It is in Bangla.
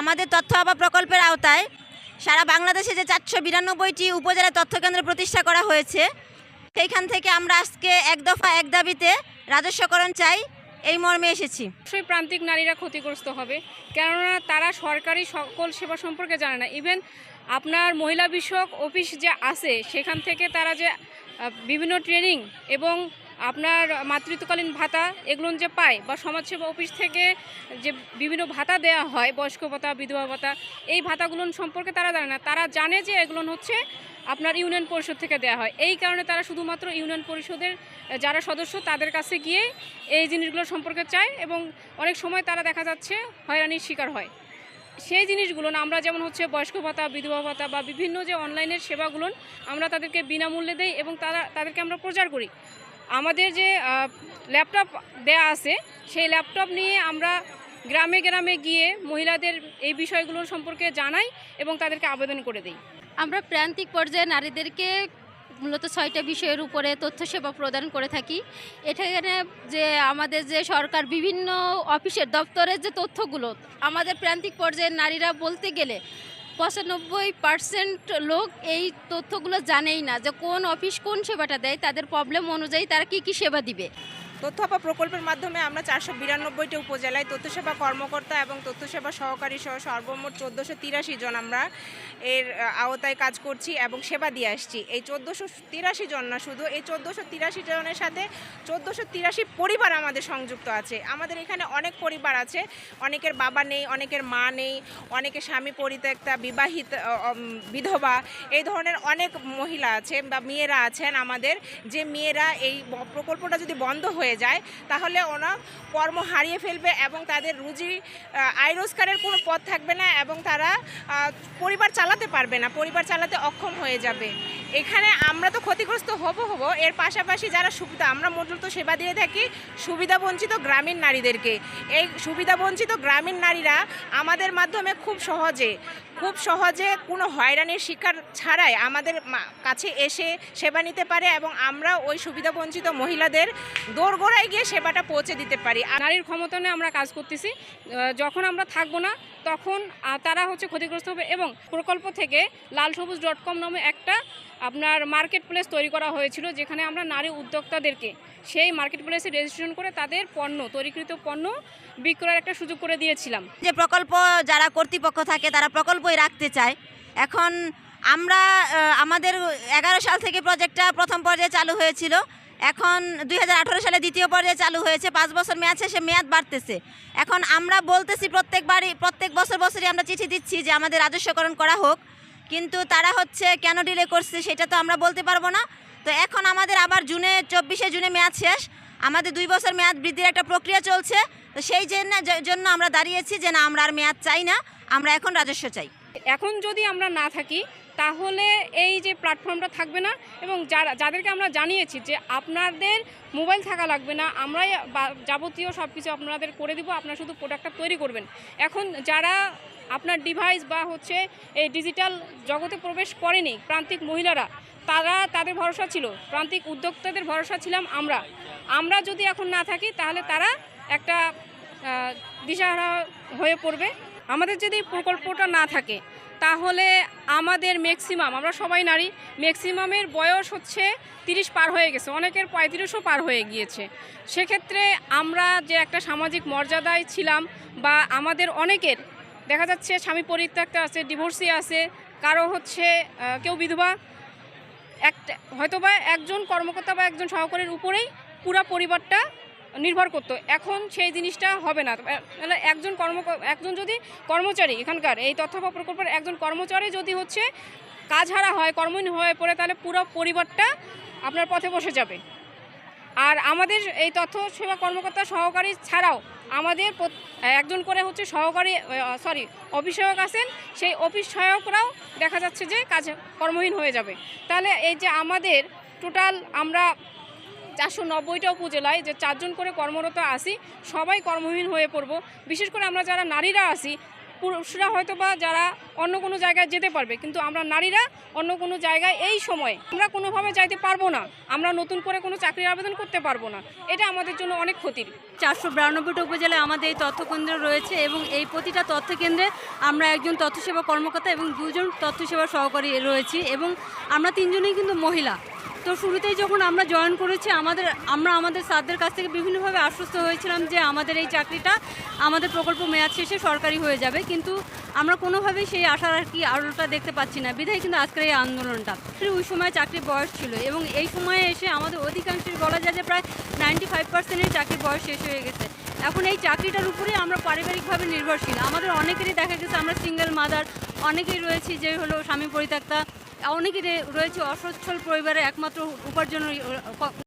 আমাদের তথ্য আবা প্রকল্পের আওতায় সারা বাংলাদেশে যে চারশো বিরানব্বইটি উপজেলা তথ্য কেন্দ্র প্রতিষ্ঠা করা হয়েছে, সেইখান থেকে আমরা আজকে এক দফা, এক দাবিতে রাজস্বকরণ চাই, এই মর্মে এসেছি। অবশ্যই প্রান্তিক নারীরা ক্ষতিগ্রস্ত হবে, কেননা তারা সরকারি সকল সেবা সম্পর্কে জানে না। ইভেন আপনার মহিলা বিষয়ক অফিস যে আছে, সেখান থেকে তারা যে বিভিন্ন ট্রেনিং এবং আপনার মাতৃত্বকালীন ভাতা এগুলো যে পায় বা সমাজসেবা অফিস থেকে যে বিভিন্ন ভাতা দেওয়া হয়, বয়স্ক ভাতা, বিধবা ভাতা, এই ভাতাগুলো সম্পর্কে তারা জানে না। তারা জানে যে এগুলো হচ্ছে আপনার ইউনিয়ন পরিষদ থেকে দেওয়া হয়। এই কারণে তারা শুধুমাত্র ইউনিয়ন পরিষদের, যারা সদস্য তাদের কাছে গিয়ে এই জিনিসগুলো সম্পর্কে চায় এবং অনেক সময় তারা দেখা যাচ্ছে হয়রানির শিকার হয়। সেই জিনিসগুলো আমরা যেমন হচ্ছে বয়স্ক ভাতা, বিধবা ভাতা বা বিভিন্ন যে অনলাইনের সেবাগুলো আমরা তাদেরকে বিনামূল্যে দেই এবং তারা, তাদেরকে আমরা প্রচার করি। আমাদের যে ল্যাপটপ দেয়া আছে, সেই ল্যাপটপ নিয়ে আমরা গ্রামে গ্রামে গিয়ে মহিলাদের এই বিষয়গুলোর সম্পর্কে জানাই এবং তাদেরকে আবেদন করে দিই। আমরা প্রান্তিক পর্যায়ে নারীদেরকে মূলত ছয়টা বিষয়ের উপরে তথ্য সেবা প্রদান করে থাকি। এখানে যে, আমাদের যে সরকার বিভিন্ন অফিসের দপ্তরের যে তথ্যগুলো, আমাদের প্রান্তিক পর্যায়ের নারীরা বলতে গেলে পঁচানব্বই পার্সেন্ট লোক এই তথ্যগুলো জানেই না যে কোন অফিস কোন সেবাটা দেয়, তাদের প্রবলেম অনুযায়ী তারা কি কি সেবা দিবে। তথ্যপা প্রকল্পের মাধ্যমে আমরা চারশো বিরানব্বইটি উপজেলায় তথ্যসেবা কর্মকর্তা এবং তথ্যসেবা সহকারী সহ সর্বমোট চোদ্দোশো তিরাশি জন আমরা এর আওতায় কাজ করছি এবং সেবা দিয়ে আসছি। এই চোদ্দোশো তিরাশি জন না, শুধু এই চোদ্দোশো তিরাশি জনের সাথে চোদ্দোশো তিরাশি পরিবার আমাদের সংযুক্ত আছে। আমাদের এখানে অনেক পরিবার আছে। অনেকের বাবা নেই, অনেকের মা নেই, অনেকের স্বামী পরিত্যক্তা, বিবাহিত বিধবা, এই ধরনের অনেক মহিলা আছে বা মেয়েরা আছেন আমাদের। যে মেয়েরা এই প্রকল্পটা যদি বন্ধ হয়ে যায়, তাহলে ওরা কর্ম হারিয়ে ফেলবে এবং তাদের রুজি আয় রোজগারের কোনো পথ থাকবে না এবং তারা পরিবার চালাতে পারবে না, পরিবার চালাতে অক্ষম হয়ে যাবে। এখানে আমরা তো ক্ষতিগ্রস্ত হব হব। এর পাশাপাশি যারা সুবিধা, আমরা মূলত সেবা দিয়ে থাকি সুবিধা বঞ্চিত গ্রামীণ নারীদেরকে। এই সুবিধা বঞ্চিত গ্রামীণ নারীরা আমাদের মাধ্যমে খুব সহজে খুব সহজে কোনো হয়রানির শিকার ছাড়াই আমাদের মা- কাছে এসে সেবা নিতে পারে এবং আমরা ওই সুবিধা বঞ্চিত মহিলাদের দোরগোড়ায় গিয়ে সেবাটা পৌঁছে দিতে পারি। আর নারীর ক্ষমতায়নে আমরা কাজ করতেছি। যখন আমরা থাকব না তখন তারা হচ্ছে ক্ষতিগ্রস্ত হবে এবং প্রকল্প থেকে লাল সবুজ ডট কম নামে একটা আপনার মার্কেট প্লেস তৈরি করা হয়েছিল যেখানে আমরা নারী উদ্যোক্তাদেরকে সেই মার্কেট প্লেসে রেজিস্ট্রেশন করে তাদের পণ্য তৈরিকৃত পণ্য বিক্রয়ের একটা সুযোগ করে দিয়েছিলাম। যে প্রকল্প যারা কর্তৃপক্ষ থাকে তারা প্রকল্পই রাখতে চায়। এখন আমরা আমাদের এগারো সাল থেকে প্রজেক্টটা প্রথম পর্যায়ে চালু হয়েছিল। এখন দুই হাজার আঠেরো সালে দ্বিতীয় পর্যায়ে চালু হয়েছে। পাঁচ বছর মেয়াদ শেষে মেয়াদ বাড়তেছে। এখন আমরা বলতেছি প্রত্যেকবারই, প্রত্যেক বছর বছরই আমরা চিঠি দিচ্ছি যে আমাদের রাজস্বকরণ করা হোক। কিন্তু তারা হচ্ছে কেন ডিলে করছে সেটা তো আমরা বলতে পারব না। তো এখন আমাদের আবার জুনে, চব্বিশে জুনে মেয়াদ শেষ। আমাদের দুই বছর মেয়াদ বৃদ্ধির একটা প্রক্রিয়া চলছে। তো সেই জন্য আমরা দাঁড়িয়েছি যে না, আমরা আর মেয়াদ চাই না। আমরা এখন রাজস্ব চাই। এখন যদি আমরা না থাকি, তাহলে এই যে প্ল্যাটফর্মটা থাকবে না এবং যারা, যাদেরকে আমরা জানিয়েছি যে আপনাদের মোবাইল থাকা লাগবে না, আমরাই যাবতীয় সব কিছু আপনাদের করে দিব, আপনারা শুধু প্রোডাক্টটা তৈরি করবেন। এখন যারা আপনার ডিভাইস বা হচ্ছে এই ডিজিটাল জগতে প্রবেশ করেনি, প্রান্তিক মহিলারা, তারা তাদের ভরসা ছিল, প্রান্তিক উদ্যোক্তাদের ভরসা ছিলাম আমরা। আমরা যদি এখন না থাকি, তাহলে তারা একটা দিশাহারা হয়ে পড়বে। আমাদের যদি প্রকল্পটা না থাকে, তাহলে আমাদের ম্যাক্সিমাম আমরা সবাই নারী ম্যাক্সিমামের বয়স হচ্ছে তিরিশ পার হয়ে গেছে, অনেকের পঁয়ত্রিশও পার হয়ে গিয়েছে। সেক্ষেত্রে আমরা যে একটা সামাজিক মর্যাদায় ছিলাম বা আমাদের অনেকের, দেখা যাচ্ছে স্বামী পরিত্যক্ত আছে ডিভোর্সি আছে, কারও হচ্ছে কেউ বিধবা, একটা, হয়তোবা একজন কর্মকর্তা বা একজন সহকারীর উপরেই পুরা পরিবারটা নির্ভর করতো। এখন সেই জিনিসটা হবে না। তাহলে একজন কর্ম একজন যদি কর্মচারী, এখানকার এই তথ্যপা প্রকল্পের একজন কর্মচারী যদি হচ্ছে কাজ হারা হয়, কর্মহীন হয়ে পড়ে, তাহলে পুরো পরিবারটা আপনার পথে বসে যাবে। আর আমাদের এই তথ্য সেবা কর্মকর্তা সহকারী ছাড়াও আমাদের একজন করে হচ্ছে সহকারী সরি অফিস সহায়ক আছেন, সেই অফিস সহায়করাও দেখা যাচ্ছে যে কাজ কর্মহীন হয়ে যাবে। তাহলে এই যে আমাদের টোটাল আমরা চারশো নব্বইটা উপজেলায় যে চারজন করে কর্মরত আসি সবাই কর্মহীন হয়ে পড়ব। বিশেষ করে আমরা যারা নারীরা আসি পুরুষরা হয়তো বা যারা অন্য কোনো জায়গায় যেতে পারবে, কিন্তু আমরা নারীরা অন্য কোনো জায়গায় এই সময়ে আমরা কোনোভাবে যাইতে পারব না। আমরা নতুন করে কোনো চাকরির আবেদন করতে পারব না। এটা আমাদের জন্য অনেক ক্ষতির। চারশো বিরানব্বইটা উপজেলায় আমাদের এই তথ্য কেন্দ্র রয়েছে এবং এই প্রতিটা তথ্য কেন্দ্রে আমরা একজন তথ্য সেবা কর্মকর্তা এবং দুজন তথ্য সেবা সহকারী রয়েছি এবং আমরা তিনজনেই কিন্তু মহিলা। তো শুরুতেই যখন আমরা জয়েন করেছি, আমাদের, আমরা আমাদের স্যারদের কাছ থেকে বিভিন্নভাবে আশ্বস্ত হয়েছিলাম যে আমাদের এই চাকরিটা আমাদের প্রকল্প মেয়াদ শেষে সরকারি হয়ে যাবে। কিন্তু আমরা কোনোভাবেই সেই আশার আর কি আলোটা দেখতে পাচ্ছি না। বিধায় কিন্তু আজকের এই আন্দোলনটা। ওই সময় চাকরির বয়স ছিল এবং এই সময়ে এসে আমাদের অধিকাংশের বলা যায় যে প্রায় নাইনটি ফাইভ পার্সেন্টের চাকরির বয়স শেষ হয়ে গেছে। এখন এই চাকরিটার উপরে আমরা পারিবারিকভাবে নির্ভরশীল। আমাদের অনেকেরই দেখা গেছে আমরা সিঙ্গেল মাদার অনেকেই রয়েছি যে হলো স্বামী পরিত্যক্তা অনেকেই রে- রয়েছে অসচ্ছল পরিবারের একমাত্র উপার্জন